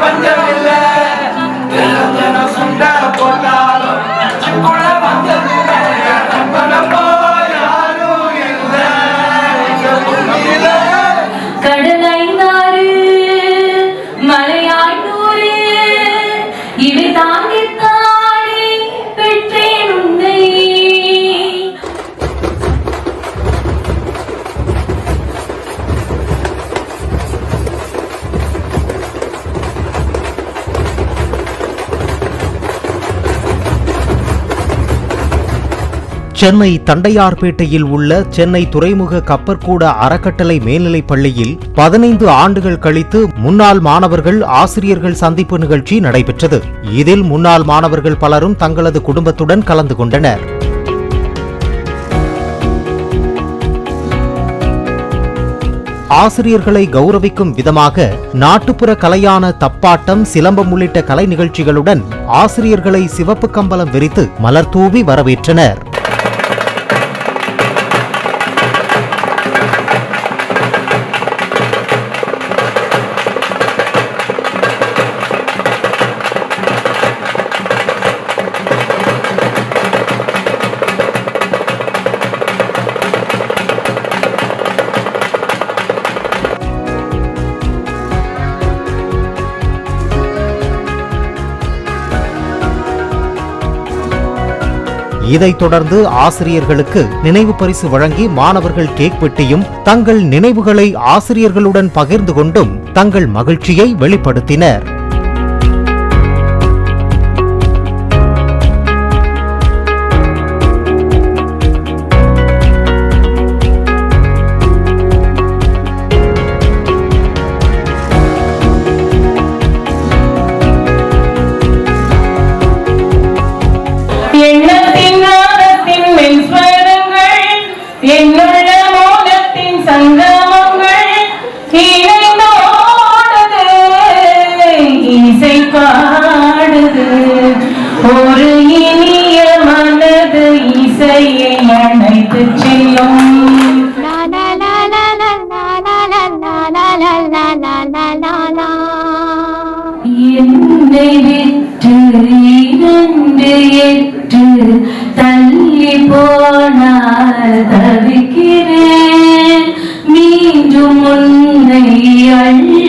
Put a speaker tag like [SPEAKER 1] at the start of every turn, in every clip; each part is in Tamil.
[SPEAKER 1] பஞ்சம் இல்ல. சுண்டா போட்டாலும்
[SPEAKER 2] கூட இவை தாங்கித்தான்
[SPEAKER 3] சென்னை தண்டையார்பேட்டையில் உள்ள சென்னை துறைமுக கப்பற்கூட அறக்கட்டளை மேல்நிலைப் பள்ளியில் பதினைந்து ஆண்டுகள் கழித்து முன்னாள் மாணவர்கள் ஆசிரியர்கள் சந்திப்பு நிகழ்ச்சி நடைபெற்றது. இதில் முன்னாள் மாணவர்கள் பலரும் தங்களது குடும்பத்துடன் கலந்து கொண்டனர். ஆசிரியர்களை கௌரவிக்கும் விதமாக நாட்டுப்புற கலையான தப்பாட்டம் சிலம்பம் உள்ளிட்ட கலை நிகழ்ச்சிகளுடன் ஆசிரியர்களை சிவப்பு கம்பளம் விரித்து மலர் தூவி வரவேற்றனர். இதைத் தொடர்ந்து ஆசிரியர்களுக்கு நினைவு பரிசு வழங்கி மாணவர்கள் கேக் வெட்டியும் தங்கள் நினைவுகளை ஆசிரியர்களுடன் பகிர்ந்து கொண்டும் தங்கள் மகிழ்ச்சியை வெளிப்படுத்தினர்.
[SPEAKER 2] ஒரு இனிய மனது இசையை அணைத்து செல்லும். என்னை விட்டு இரண்டு எட்டு தள்ளி போனால் தவிக்கிறேன். மீண்டும் உன்னை அள்ளி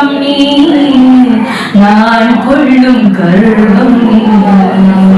[SPEAKER 2] மர்மம் நீ நான் கொள்ளும் கர்வம் நீ.